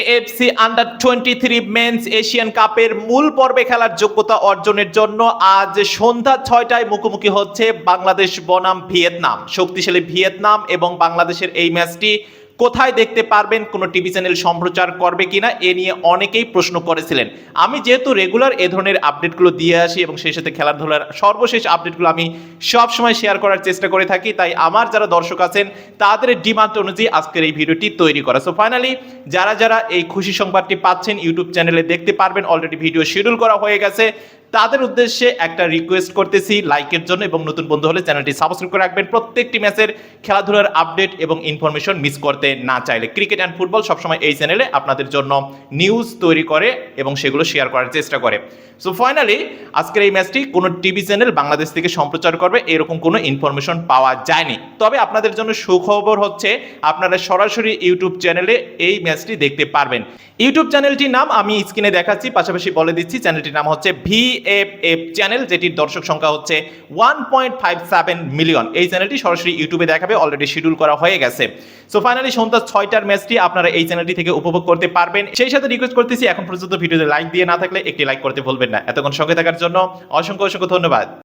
AFC under twenty three men's Asian কাপের মূল পর্বে খেলার যোগ্যতা অর্জনের জন্য আজ সন্ধ্যা ছয়টায় মুখোমুখি হচ্ছে বাংলাদেশ বনাম ভিয়েতনাম। শক্তিশালী ভিয়েতনাম এবং বাংলাদেশের এই ম্যাচটি কোথায় দেখতে পারবেন, কোনো টিভি চ্যানেল সম্প্রচার করবে কিনা, এ নিয়ে অনেকেই প্রশ্ন করেছিলেন। আমি যেহেতু রেগুলার এ ধরনের আপডেটগুলো দিয়ে আসি এবং সেই সাথে খেলাধুলার সর্বশেষ আপডেটগুলো আমি সব সময় শেয়ার করার চেষ্টা করে থাকি, তাই আমার যারা দর্শক আছেন, তাদের ডিমান্ড অনুযায়ী আজকের এই ভিডিওটি তৈরি করা। সো ফাইনালি যারা যারা এই খুশি সংবাদটি পাচ্ছেন ইউটিউব চ্যানেলে দেখতে পারবেন অলরেডি ভিডিও শিডিউল করা হয়ে গেছে। তাদের উদ্দেশ্যে একটা রিকোয়েস্ট করতেছি লাইকের জন্য এবং নতুন বন্ধু হলে চ্যানেলটি সাবস্ক্রাইব করে রাখবেন। প্রত্যেকটি ম্যাচের খেলাধুলার আপডেট এবং ইনফরমেশন মিস করতে না চাইলে। ক্রিকেট অ্যান্ড ফুটবল সবসময় এই চ্যানেলে আপনাদের জন্য নিউজ তৈরি করে এবং সেগুলো শেয়ার করার চেষ্টা করে। সো ফাইনালি আজকের এই ম্যাচটি কোনো টিভি চ্যানেল বাংলাদেশ থেকে সম্প্রচার করবে, এরকম কোনো ইনফরমেশন পাওয়া যায়নি। তবে আপনাদের জন্য সুখবর হচ্ছে, আপনারা সরাসরি ইউটিউব চ্যানেলে এই ম্যাচটি দেখতে পারবেন। ইউটিউব চ্যানেলটির নাম আমি স্ক্রিনে দেখাচ্ছি, পাশাপাশি বলে দিচ্ছি চ্যানেলটির নাম হচ্ছে ভিএফএফ চ্যানেল যেটির দর্শক সংখ্যা হচ্ছে one point five seven million এই চ্যানেলটি সরাসরি ইউটিউবে দেখাবে অলরেডি শিডিউল করা হয়ে গেছে। সো ফাইনালি সন্ধ্যা ছয়টার ম্যাচটি আপনারা এই চ্যানেলটি থেকে উপভোগ করতে পারবেন। সেই সাথে রিকোয়েস্ট করতেছি, এখন পর্যন্ত ভিডিওতে লাইক দিয়ে না থাকলে একটি লাইক করতে ভুলবেন না। এতক্ষণ সঙ্গে থাকার জন্য অসংখ্য অসংখ্য ধন্যবাদ।